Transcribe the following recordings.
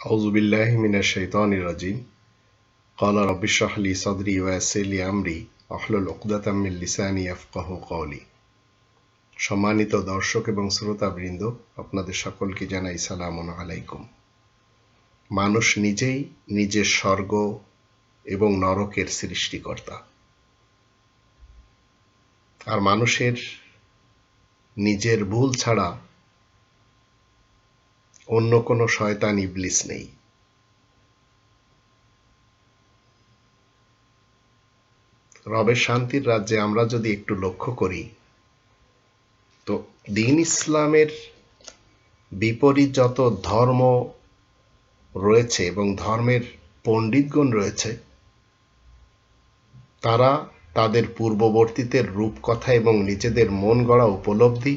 أعوذ بالله من الشيطان الرجيم قال رب اشرح لي صدري ويسر لي أمري واحلل عقدة من লিসানি يفقهوا قولي সম্মানিত দর্শক এবং শ্রোতাবৃন্দ আপনাদের সকলকে জানাই সালামুন আলাইকুম মানুষ নিজেই নিজের স্বর্গ এবং নরকের সৃষ্টিকর্তা আর মানুষের নিজের ভুল ছাড়া অন্য কোনো শয়তান ইবলিস নেই। রবের শান্তির রাজ্যে আমরা যদি একটু লক্ষ্য করি, তো দিন ইসলামের বিপরীত যত ধর্ম রয়েছে এবং ধর্মের পণ্ডিতগণ রয়েছে, তারা তাদের পূর্ববর্তীদের রূপকথা এবং নিজেদের মন গড়া উপলব্ধি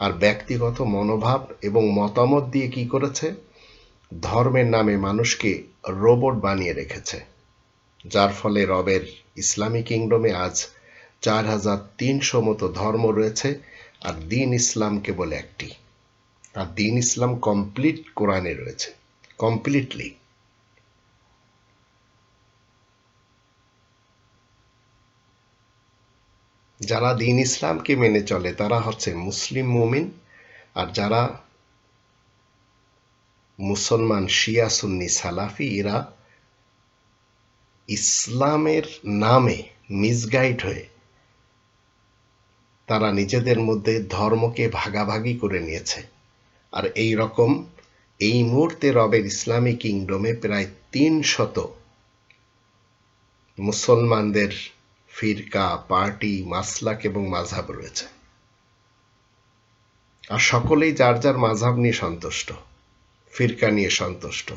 আর ব্যক্তিগত মনোভাব এবং মতামত দিয়ে কি করেছে? ধর্মের নামে মানুষকে রোবট বানিয়ে রেখেছে, যার ফলে রবের ইসলামী কিংডমে আজ চার হাজার তিনশো মতো ধর্ম রয়েছে আর দিন ইসলাম কেবল একটি। আর দিন ইসলাম কমপ্লিট কোরআনে রয়েছে, কমপ্লিটলি। যারা দিন ইসলামকে মেনে চলে, তারা হচ্ছে মুসলিম মুমিন। আর যারা মুসলমান শিয়া, সুন্নি, সালাফি, এরা ইসলামের নামে মিসগাইড হয়ে তারা নিজেদের মধ্যে ধর্মকে ভাগাভাগি করে নিয়েছে। আর এই রকম এই মুহূর্তে রবের ইসলামী কিংডমে প্রায় তিন শত মুসলমানদের ফিরকা, পার্টি, মাসলাক এবং মাঝহাব রয়েছে। আর সকলেই যার যার মাঝহাব নিয়ে সন্তুষ্ট, ফিরকা নিয়ে সন্তুষ্ট।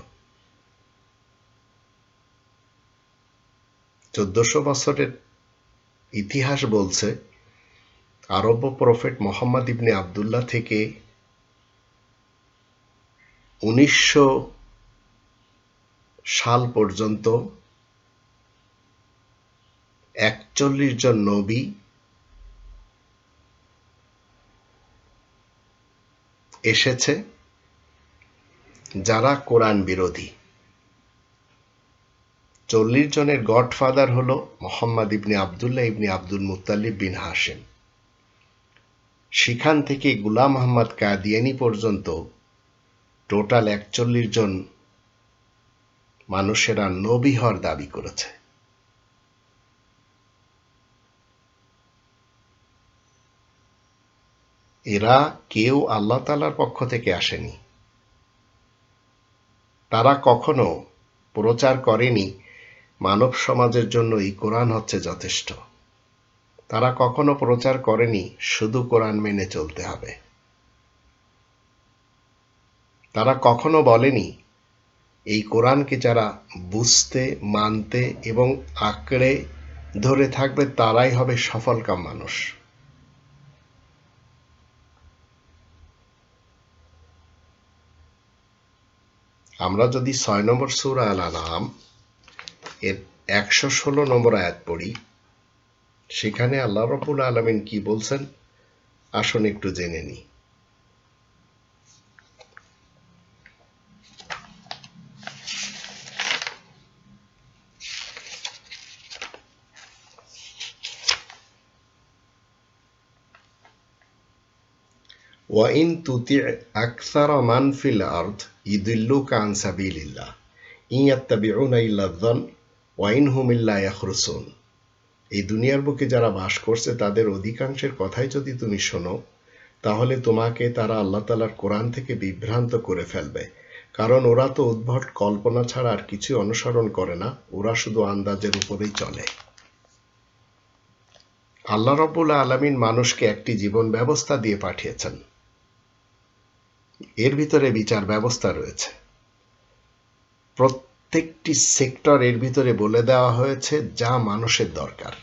চোদ্দশো বছরের ইতিহাস বলছে আরব্য প্রফেট মোহাম্মদ ইবনে আবদুল্লাহ থেকে উনিশশো সাল পর্যন্ত একচল্লিশ জন নবী। এসেছে যারা কোরআন বিরোধী। চল্লিশ জনের গডফাদার হল মোহাম্মদ ইবনে আবদুল্লাহ ইবনে আব্দুল মুতালিব বিন হাসেম সেখান থেকে গুলাম আহমদ কাদিয়ানি পর্যন্ত টোটাল একচল্লিশ জন মানুষেরা নবী হওয়ার দাবি করেছে। এরা কেউ আল্লাহ তালার পক্ষ থেকে আসেনি। তারা কখনো প্রচার করেনি, মানব সমাজের জন্য এই কোরআন হচ্ছে যথেষ্ট। তারা কখনো প্রচার করেনি, শুধু কোরআন মেনে চলতে হবে। তারা কখনো বলেনি, এই কোরআনকে যারা বুঝতে, মানতে এবং আঁকড়ে ধরে থাকবে, তারাই হবে সফলকাম মানুষ। আমরা যদি ছয় নম্বর সুরা আল আলাম এর একশো ষোলো নম্বর আয়াত পড়ি, সেখানে আল্লাহ রবুল আলমিন কি বলছেন? আসুন একটু জেনে নিই। ওয়াইন তুতি আকসার মান ফিল আর্থ ইদুল্লুক আন সাবিলিল্লাহ ইয়াত্তাবিউনা ওয়াইন হুম ইল্লা ইয়াখরুসুন। এই দুনিয়ার বুকে যারা বাস করছে, তাদের অধিকাংশের কথাই যদি তুমি শোনো, তাহলে তোমাকে তারা আল্লাহ তালার কোরআন থেকে বিভ্রান্ত করে ফেলবে। কারণ ওরা তো উদ্ভট কল্পনা ছাড়া আর কিছু অনুসরণ করে না, ওরা শুধু আন্দাজের উপরেই চলে। আল্লাহ রব্বুল আলমিন মানুষকে একটি জীবন ব্যবস্থা দিয়ে পাঠিয়েছেন। এর ভিতরে বিচার ব্যবস্থা রয়েছে। প্রত্যেকটি সেক্টর এর ভিতরে বলে দেওয়া হয়েছে যা মানুষের দরকার।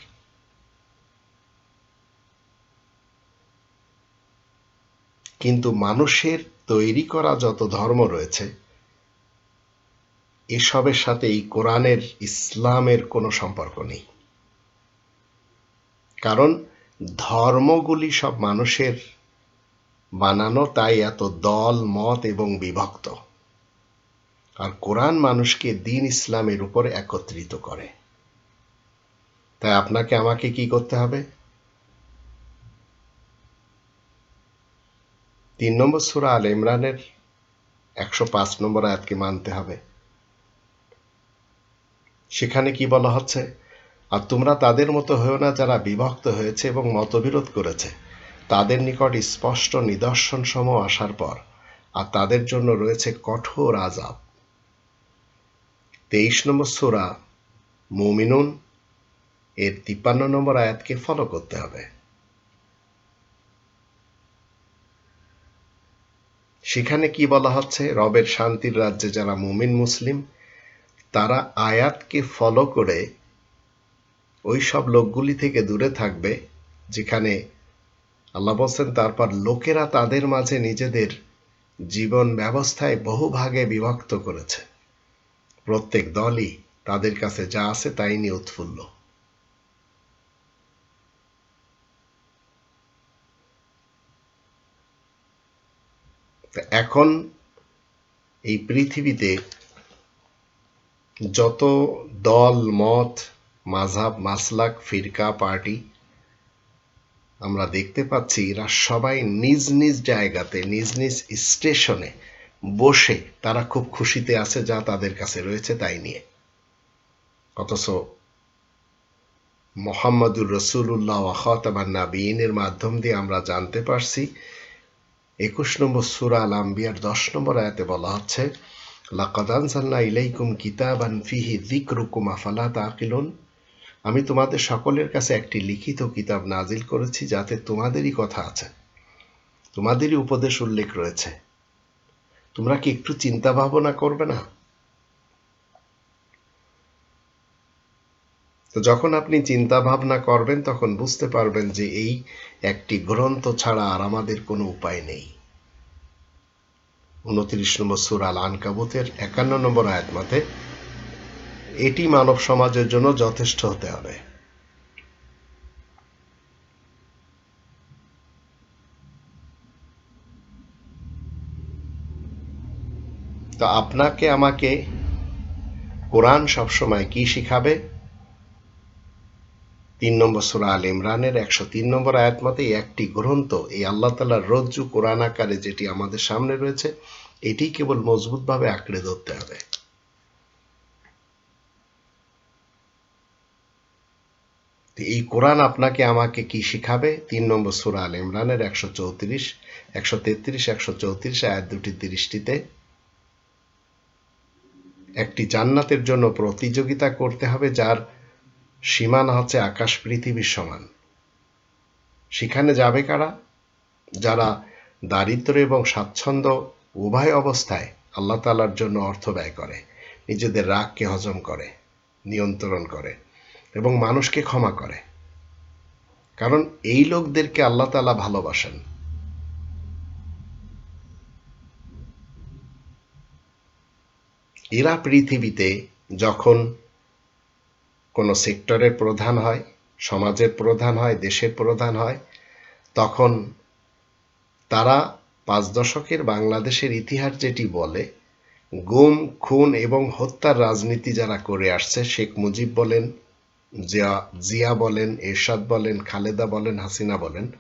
কিন্তু মানুষের তৈরি করা যত ধর্ম রয়েছে, এসবের সাথে এই কোরআনের, ইসলামের কোনো সম্পর্ক নেই। কারণ ধর্মগুলি সব মানুষের বানানো তাই এত দল, মত এবং বিভক্ত। আর কোরআন মানুষকে দিন ইসলামের উপরে একত্রিত করে। তাই আপনাকে আমাকে কি করতে হবে? তিন নম্বর সুরা আল ইমরানের একশো পাঁচ নম্বর আয়াতকে মানতে হবে। সেখানে কি বলা হচ্ছে? আর তোমরা তাদের মতো হয়েও না যারা বিভক্ত হয়েছে এবং মতবিরোধ করেছে। তাদের নিকট স্পষ্ট নিদর্শন সম আসার পর, আর তাদের জন্য রয়েছে কঠোর আজাব তেইশ নম্বর সুরা মুমিনুন, এর তিপ্পান্ন নম্বর আয়াতকে ফলো করতে হবে। সেখানে কি বলা হচ্ছে? রবের শান্তির রাজ্যে যারা মুমিন মুসলিম, তারা আয়াতকে ফলো করে ওই সব লোকগুলি থেকে দূরে থাকবে, যেখানে আল্লাহ বলছেন, তারপর লোকেরা তাদের মাঝে নিজেদের জীবন ব্যবস্থায় বহু ভাগে বিভক্ত করেছে। প্রত্যেক দলই তাদের কাছে যা আছে তাই নিয়ে উৎফুল্ল। এখন এই পৃথিবীতে যত দল, মত মাঝাব মাসলাক, ফিরকা, পার্টি আমরা দেখতে পাচ্ছি এরা সবাই নিজ নিজ জায়গাতে, নিজ নিজ স্টেশনে বসে তারা খুব খুশিতে আছে যা তাদের কাছে রয়েছে তাই নিয়ে। অথচ মোহাম্মদুর রসুল্লাহ খতাবার নাবিনের মাধ্যম দিয়ে আমরা জানতে পারছি, একুশ নম্বর সুরা আল আম্বিয়ার দশ নম্বর আয়াতে বলা হচ্ছে লাকাদান সাল্লাহ ইলাইকুম কিতাবান ফিহি দিকরুকুম আফালা তাকিলুন আমি তোমাদের সকলের কাছে একটি লিখিত কিতাব নাজিল করেছি যাতে তোমাদেরই কথা আছে। তোমাদেরই উপদেশ উল্লেখ রয়েছে। তোমরা কি একটু চিন্তা ভাবনা করবে না? তো যখন আপনি চিন্তা ভাবনা করবেন, তখন বুঝতে পারবেন যে এই একটি গ্রন্থ ছাড়া আর আমাদের কোনো উপায় নেই। উনত্রিশ নম্বর সুরাল আনকাবুতের একান্ন নম্বর আয়াত মতে এটি মানব সমাজের জন্য যথেষ্ট হতে হবে। তো আপনাকে, আমাকে কোরআন সবসময় কি শিখাবে? তিন নম্বর সুরা আল ইমরানের একশো তিন নম্বর আয়াত মতে একটি গ্রন্থ, এই আল্লাহ তালার রজ্জু কোরআন আকারে যেটি আমাদের সামনে রয়েছে, এটি কেবল মজবুতভাবে আঁকড়ে ধরতে হবে। এই কোরআন আপনাকে আমাকে কি শিখাবে? তিন নম্বর সুরা আল ইমরানের একশো চৌত্রিশ, একশো তেত্রিশ, একশো চৌত্রিশ, আয়াত দুটি দৃষ্টিতে একটি জান্নাতের জন্য প্রতিযোগিতা করতে হবে যার সীমানা হচ্ছে আকাশ পৃথিবীর সমান। সেখানে যাবে কারা? যারা দারিদ্র এবং স্বাচ্ছন্দ্য উভয় অবস্থায় আল্লাহ তালার জন্য অর্থ ব্যয় করে। নিজেদের রাগকে হজম করে, নিয়ন্ত্রণ করে। এবং মানুষকে ক্ষমা করে। কারণ এই লোকদেরকে আল্লাহ তালা ভালোবাসেন। এরা পৃথিবীতে যখন কোনো সেক্টরের প্রধান হয়, সমাজের প্রধান হয়, দেশের প্রধান হয়, তখন তারা পাঁচ দশকের বাংলাদেশের ইতিহাস যেটি বলে, গুম, খুন এবং হত্যার রাজনীতি যারা করে আসছে, শেখ মুজিব বলেন জিয়া জিয়া বলেন, এরশাদ বলেন, খালেদা বলেন, হাসিনা বলেন,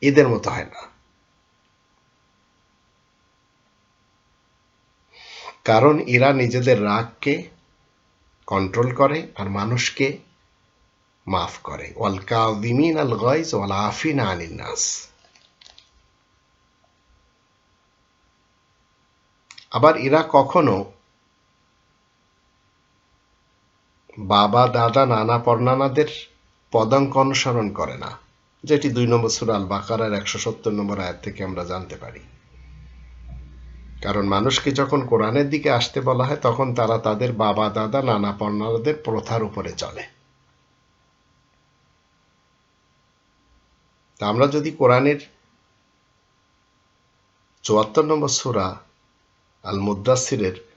এদের মতো হয় না। কারণ এরা নিজেদের রাগকে কন্ট্রোল করে আর মানুষকে মাফ করে। ওয়াল কাযিমিন আল গাইজ ওয়াল আফিন আনিন নাস। আবার এরা কখনো বাবা, দাদা, নানা, পর্নানাদের পদাঙ্ক অনুসরণ করে না, যেটি দুই নম্বর সুরাল বাকারার একশো সত্তর নম্বর আয়াত থেকে আমরা জানতে পারি। কারণ মানুষকে যখন কোরআনের দিকে আসতে বলা হয়, তখন তারা তাদের বাবা, দাদা, নানা পর্নাদের প্রথার উপরে চলে। তা আমরা যদি কোরআনের চুয়াত্তর নম্বর সুরা আল মুদাসিরের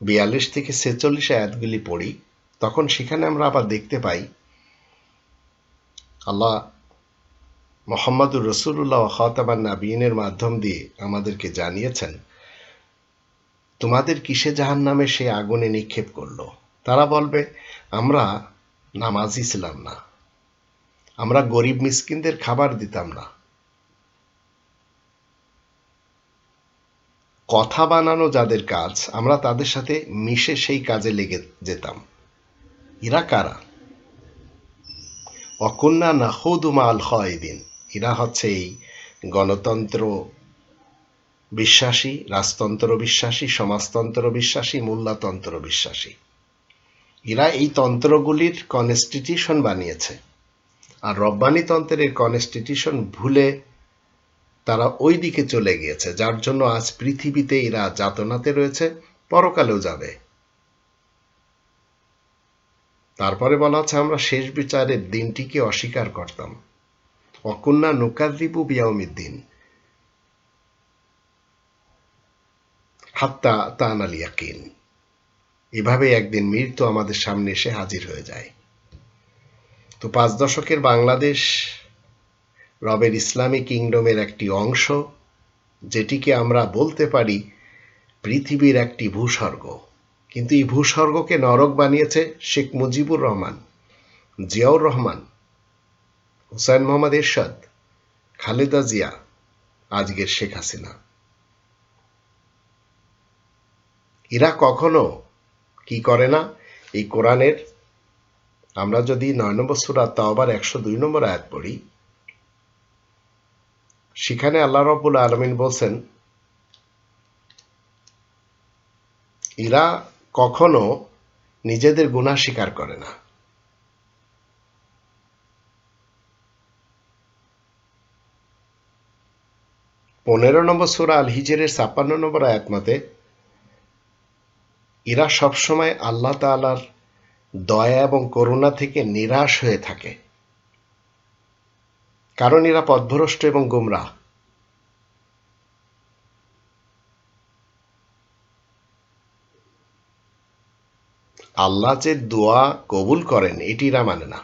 বিয়াল্লিশ থেকে ছেচল্লিশ আয়াতগুলি পড়ি, তখন সেখানে আমরা আবার দেখতে পাই, আল্লাহ মোহাম্মদুর রসুল্লাহ খাতামান নাবিনের মাধ্যম দিয়ে আমাদেরকে জানিয়েছেন, তোমাদের কিসে জাহান নামে সে আগুনে নিক্ষেপ করল? তারা বলবে, আমরা নামাজি ছিলাম না। আমরা গরিব মিসকিনদের খাবার দিতাম না। কথা বানানো যাদের কাজ, আমরা তাদের সাথে মিশে সেই কাজে লেগে যেতাম। এরা কারা? অকন্যা না হৌদুমা আল দিন এরা হচ্ছে এই গণতন্ত্র বিশ্বাসী, রাজতন্ত্র বিশ্বাসী, সমাজতন্ত্র বিশ্বাসী, মূল্যতন্ত্র বিশ্বাসী। এরা এই তন্ত্রগুলির কনস্টিটিউশন বানিয়েছে। আর রব্বানি তন্ত্রের কনস্টিটিউশন ভুলে তারা ওই দিকে চলে গিয়েছে, যার জন্য আজ পৃথিবীতে এরা যাতনাতে রয়েছে, পরকালেও যাবে। তারপরে বলা হচ্ছে আমরা শেষ বিচারের দিনটিকে অস্বীকার করতাম। অকন্যা নোকাদিবু বিয়াউমিদ্দিন। হাত্তা তান আল ইয়াকিন। এভাবে একদিন মৃত্যু আমাদের সামনে এসে হাজির হয়ে যায়। তো পাঁচ দশকের বাংলাদেশ রবের ইসলামী কিংডমের একটি অংশ, যেটিকে আমরা বলতে পারি পৃথিবীর একটি ভূস্বর্গ। কিন্তু এই ভূস্বর্গকে নরক বানিয়েছে শেখ মুজিবুর রহমান, জিয়াউর রহমান, হুসাইন মোহাম্মদ এরশাদ, খালেদা জিয়া, আজকের শেখ হাসিনা। এরা কখনো কি করে না? এই কোরআনের আমরা যদি নয় নম্বর সুরা তাওবার একশো দুই নম্বর আয়াত পড়ি সেখানে আল্লাহ রব্বুল আলমিন বলছেন, এরা কখনো নিজেদের গুণা স্বীকার করে না। পনেরো নম্বর সুরা আল হিজেরের ছাপ্পান্ন নম্বর আয়াত মতে এরা সবসময় আল্লাহ তালার দয়া এবং করুণা থেকে নিরাশ হয়ে থাকে। কারণ এরা পথভ্রষ্ট এবং গুমরা। আল্লাহ যে দোয়া কবুল করেন, এটি এরা মানে না।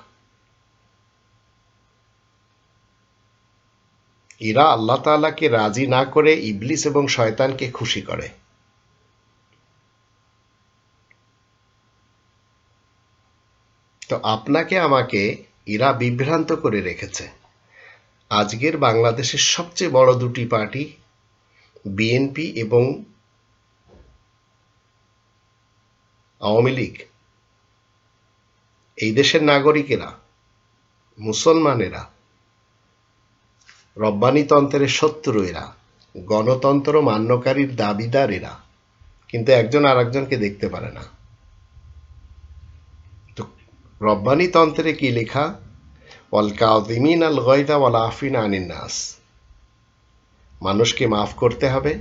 এরা আল্লাহ তালাকে রাজি না করে ইবলিস এবং শয়তানকে খুশি করে। তো আপনাকে, আমাকে এরা বিভ্রান্ত করে রেখেছে। আজকের বাংলাদেশের সবচেয়ে বড় দুটি পার্টি বিএনপি এবং আওয়ামী লীগ। এই দেশের নাগরিকেরা, মুসলমানেরা, রব্বানিতন্ত্রের শত্রু এরা গণতন্ত্র মান্যকারীর দাবিদার এরা কিন্তু একজন আর একজনকে দেখতে পারে না। তো রব্বানিতন্ত্রে কি লেখা? ওয়াল আল গয়দা ওয়াল আফিন আনিন নাস মানুষকে মাফ করতে হবে,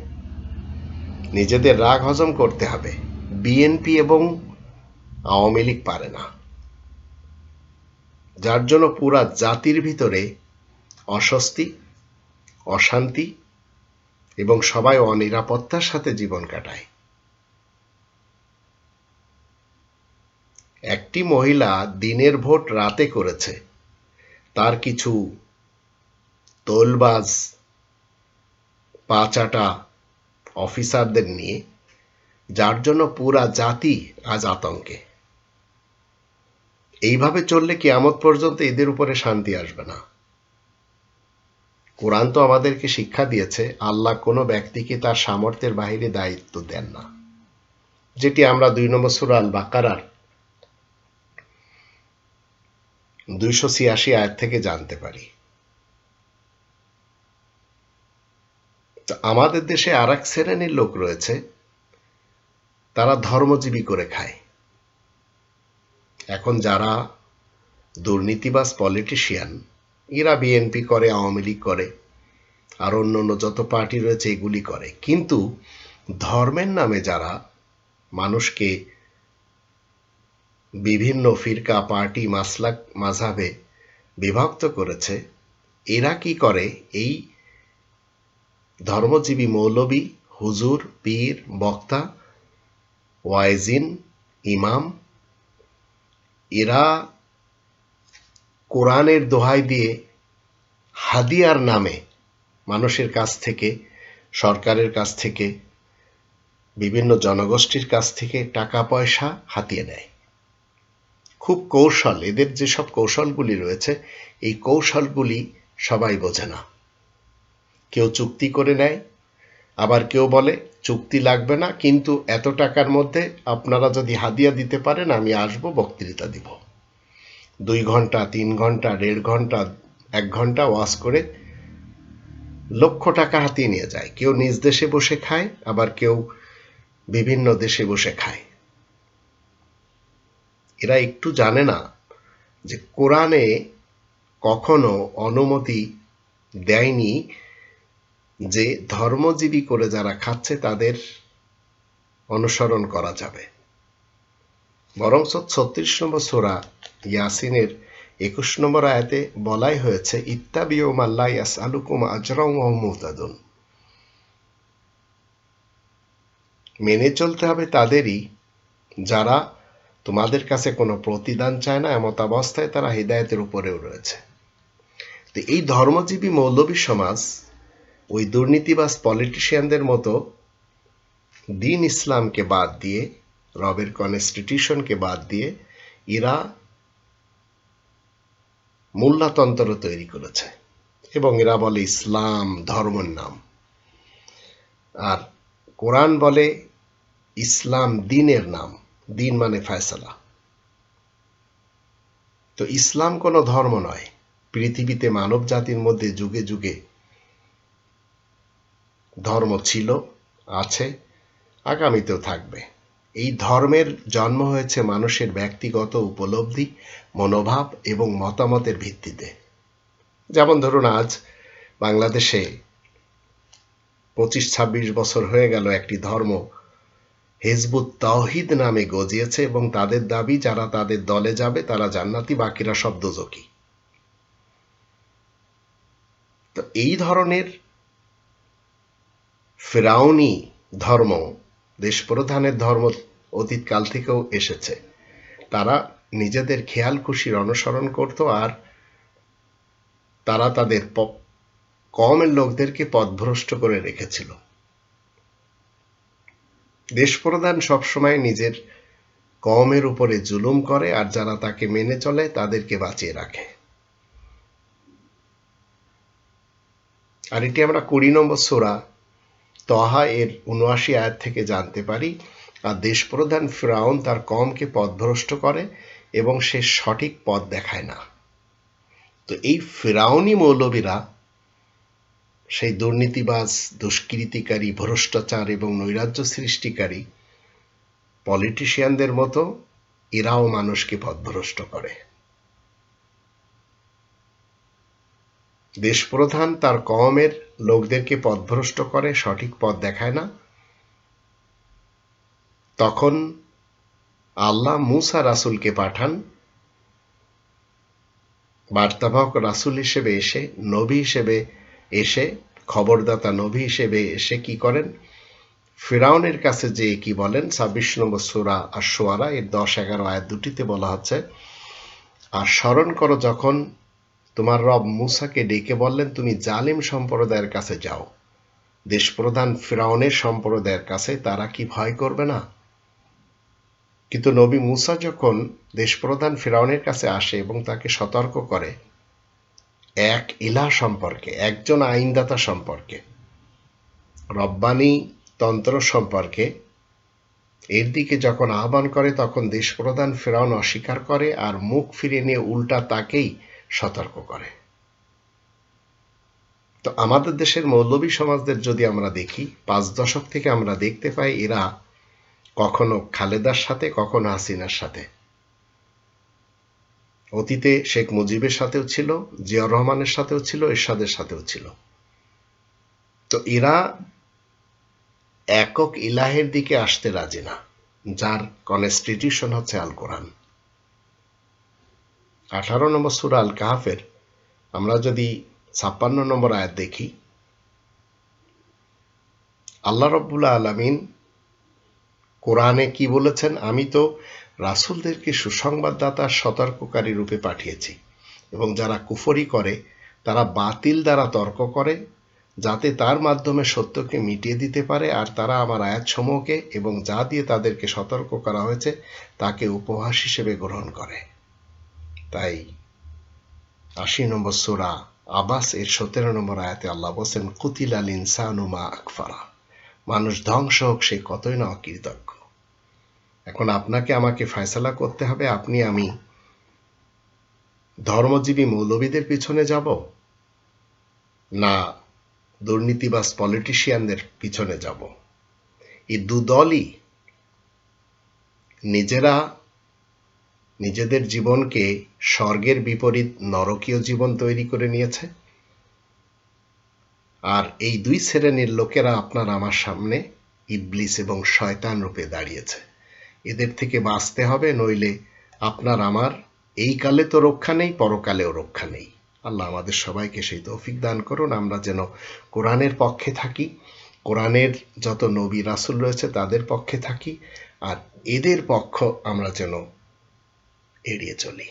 নিজেদের রাগ হজম করতে হবে। বিএনপি এবং আওয়ামী লীগ পারে না। যার জন্য পুরা জাতির ভিতরে অস্বস্তি, অশান্তি এবং সবাই অনিরাপত্তার সাথে জীবন কাটায়। একটি মহিলা দিনের ভোট রাতে করেছে। তার কিছু তোলবাজ পাচাটা অফিসারদের নিয়ে, যার জন্য পুরা জাতি আজ আতঙ্কে। এইভাবে চললে কিয়ামত পর্যন্ত এদের উপরে শান্তি আসবে না। কোরআন তো আমাদেরকে শিক্ষা দিয়েছে, আল্লাহ কোনো ব্যক্তিকে তার সামর্থ্যের বাহিরে দায়িত্ব দেন না। যেটি আমরা দুই নম্বর সুরাল বাকারার দুইশো ছিয়াশি আয়ের থেকে জানতে পারি। আমাদের দেশে আর এক শ্রেণির লোক রয়েছে, তারা ধর্মজীবী করে খায়। এখন যারা দুর্নীতিবাজ পলিটিশিয়ান, এরা বিএনপি করে, আওয়ামী লীগ করে, আর অন্য অন্য যত পার্টি রয়েছে এগুলি করে। কিন্তু ধর্মের নামে যারা মানুষকে বিভিন্ন ফিরকা পার্টি মাসলাক মাঝাবে বিভক্ত করেছে। এরা কি করে? এই ধর্মজীবী মৌলবী, হুজুর, পীর, বক্তা, ওয়াইজিন, ইমাম, এরা কোরআনের দোহাই দিয়ে হাদিয়ার নামে মানুষের কাছ থেকে, সরকারের কাছ থেকে, বিভিন্ন জনগোষ্ঠীর কাছ থেকে টাকা পয়সা হাতিয়ে নেয়। খুব কৌশল, এদের যেসব কৌশলগুলি রয়েছে, এই কৌশলগুলি সবাই বোঝে না। কেউ চুক্তি করে নেয়, আবার কেউ বলে, চুক্তি লাগবে না, কিন্তু এত টাকার মধ্যে আপনারা যদি হাদিয়া দিতে পারেন, আমি আসব, বক্তৃতা দিব। দুই ঘণ্টা, তিন ঘণ্টা, দেড় ঘণ্টা, এক ঘণ্টা ওয়াশ করে লক্ষ টাকা হাতিয়ে নিয়ে যায়। কেউ নিজ দেশে বসে খায়, আবার কেউ বিভিন্ন দেশে বসে খায়। এরা একটু জানে না যে কোরআনে কখনো অনুমতি দেয়নি যে ধর্মজীবী করে যারা খাচ্ছে তাদের অনুসরণ করা যাবে। বরং ছত্রিশ নম্বর সোরা ইয়াসিনের একুশ নম্বর আয়াতে বলাই হয়েছে ইত্তাবিও মাল্লা ইয়াস আলুকুম আজরাউ মুহতাদুন। মেনে চলতে হবে তাদেরই যারা তোমাদের কাছে কোনো প্রতিদান চায় না, এমত অবস্থায় তারা হৃদায়তের উপরেও রয়েছে। তো এই ধর্মজীবী মৌলবী সমাজ, ওই দুর্নীতিবাজ পলিটিশিয়ানদের মতো দিন ইসলামকে বাদ দিয়ে, রবের কনস্টিটিউশনকে বাদ দিয়ে, এরা মূল্যতন্ত্র তৈরি করেছে এবং এরা বলে ইসলাম ধর্মের নাম। আর কোরআন বলে ইসলাম দিনের নাম। দিন মানে ফয়সালা। তো ইসলাম কোনো ধর্ম নয়, পৃথিবীতে মানব জাতির মধ্যে যুগে যুগে ধর্ম ছিল, আছে, আগামীতেও থাকবে। এই ধর্মের জন্ম হয়েছে মানুষের ব্যক্তিগত উপলব্ধি, মনোভাব এবং মতামতের ভিত্তিতে। যেমন ধরুন আজ বাংলাদেশে পঁচিশ ছাব্বিশ বছর হয়ে গেল একটি ধর্ম হেজবুত তাওহিদ নামে গজিয়েছে এবং তাদের দাবি, যারা তাদের দলে যাবে, তারা জান্নাতি, বাকিরা শব্দজকি তো এই ধরনের ফেরাউনি ধর্ম, দেশপ্রধানের ধর্ম অতীতকাল থেকেও এসেছে। তারা নিজেদের খেয়াল খুশির অনুসরণ করত আর তারা তাদের কমের লোকদেরকে পথভ্রষ্ট করে রেখেছিল। দেশপ্রধান সবসময় নিজের কমের উপরে জুলুম করে আর যারা তাকে মেনে চলে তাদেরকে বাঁচিয়ে রাখে। আর এটি আমরা কুড়ি নম্বর সোরা তহা এর উনআশি আয়াত থেকে জানতে পারি। আর দেশপ্রধান ফ্রাউন তার কমকে পথভ্রষ্ট করে এবং সে সঠিক পথ দেখায় না। তো এই ফেরাউনি মৌলবীরা সেই দুর্নীতিবাজ, দুষ্কৃতিকারী, ভ্রষ্টাচার এবং নৈরাজ্য সৃষ্টিকারী পলিটিশিয়ানদের মতো এরাও মানুষকে পথভ্রষ্ট করে। দেশপ্রধান তার কমের লোকদেরকে পথভ্রষ্ট করে, সঠিক পথ দেখায় না। তখন আল্লাহ মুসা রাসুলকে পাঠান। বার্তাবাহক রাসুল হিসেবে এসে, নবী হিসেবে এসে খবরদাতা নবী হিসেবে এসে কি করেন? ফিরাউনের কাছে যে কি বলেন? ছাব্বিশ নম্বর সুরা আর সোয়ারা এর দশ এগারো আয়াত দুটিতে বলা হচ্ছে, আর স্মরণ করো যখন তোমার রব মুসাকে ডেকে বললেন, তুমি জালিম সম্প্রদায়ের কাছে যাও। দেশপ্রধান ফিরাউনের সম্প্রদায়ের কাছে তারা কি ভয় করবে না? কিন্তু নবী মুসা যখন দেশপ্রধান ফিরাউনের কাছে আসে এবং তাকে সতর্ক করে এক ইলা সম্পর্কে, একজন আইনদাতা সম্পর্কে, রব্বানি তন্ত্র সম্পর্কে, এর দিকে যখন আহ্বান করে তখন দেশপ্রধান ফেরাউন অস্বীকার করে আর মুখ ফিরে নিয়ে উল্টা তাকেই সতর্ক করে। তো আমাদের দেশের মৌলবী সমাজদের যদি আমরা দেখি, পাঁচ দশক থেকে আমরা দেখতে পাই এরা কখনো খালেদার সাথে, কখনো হাসিনার সাথে। অতীতে শেখ মুজিবের সাথেও ছিল, জিয়াউর রহমানের সাথেও ছিল, এরশাদের সাথেও ছিল। তো এরা একক ইলাহের দিকে আসতে রাজি না, যার কনস্টিটিউশন হচ্ছে আল কোরআন। আঠারো নম্বর সুরা আল কাহাফের, আমরা যদি ছাপ্পান্ন নম্বর আয়াত দেখি, আল্লাহ রব্বুল্লা আলমিন কোরআনে কি বলেছেন? আমি তো রাসুলদেরকে সুসংবাদদাতা সতর্ককারী রূপে পাঠিয়েছি এবং যারা কুফরি করে, তারা বাতিল দ্বারা তর্ক করে, যাতে তার মাধ্যমে সত্যকে মিটিয়ে দিতে পারে আর তারা আমার আয়াতসমূহকে এবং যা দিয়ে তাদেরকে সতর্ক করা হয়েছে, তাকে উপহাস হিসেবে গ্রহণ করে। তাই আশি নম্বর সুরা আবাস এর সতেরো নম্বর আয়াতে আল্লাহ বলছেন কুতিল আল ইনসানুমা আকফারা। মানুষ ধ্বংস হোক সে কতই না অকৃতজ্ঞ। এখন আপনাকে আমাকে ফয়সালা করতে হবে, আপনি, আমি ধর্মজীবী মৌলবীদের পিছনে যাব? না, দুর্নীতিবাজ পলিটিশিয়ানদের পিছনে যাব। এই দু দলই নিজেরা নিজেদের জীবনকে স্বর্গের বিপরীত নরকীয় জীবন তৈরি করে নিয়েছে। আর এই দুই শ্রেণির লোকেরা আপনার আমার সামনে ইবলিস এবং শয়তান রূপে দাঁড়িয়েছে। এদের থেকে বাঁচতে হবে, নইলে আপনার আমার এই কালে তো রক্ষা নেই, পরকালেও রক্ষা নেই। আল্লাহ আমাদের সবাইকে সেই তৌফিক দান করুন, আমরা যেন কোরআনের পক্ষে থাকি, কোরআনের যত নবী রাসুল রয়েছে তাদের পক্ষে থাকি, আর এদের পক্ষ আমরা যেন এড়িয়ে চলি।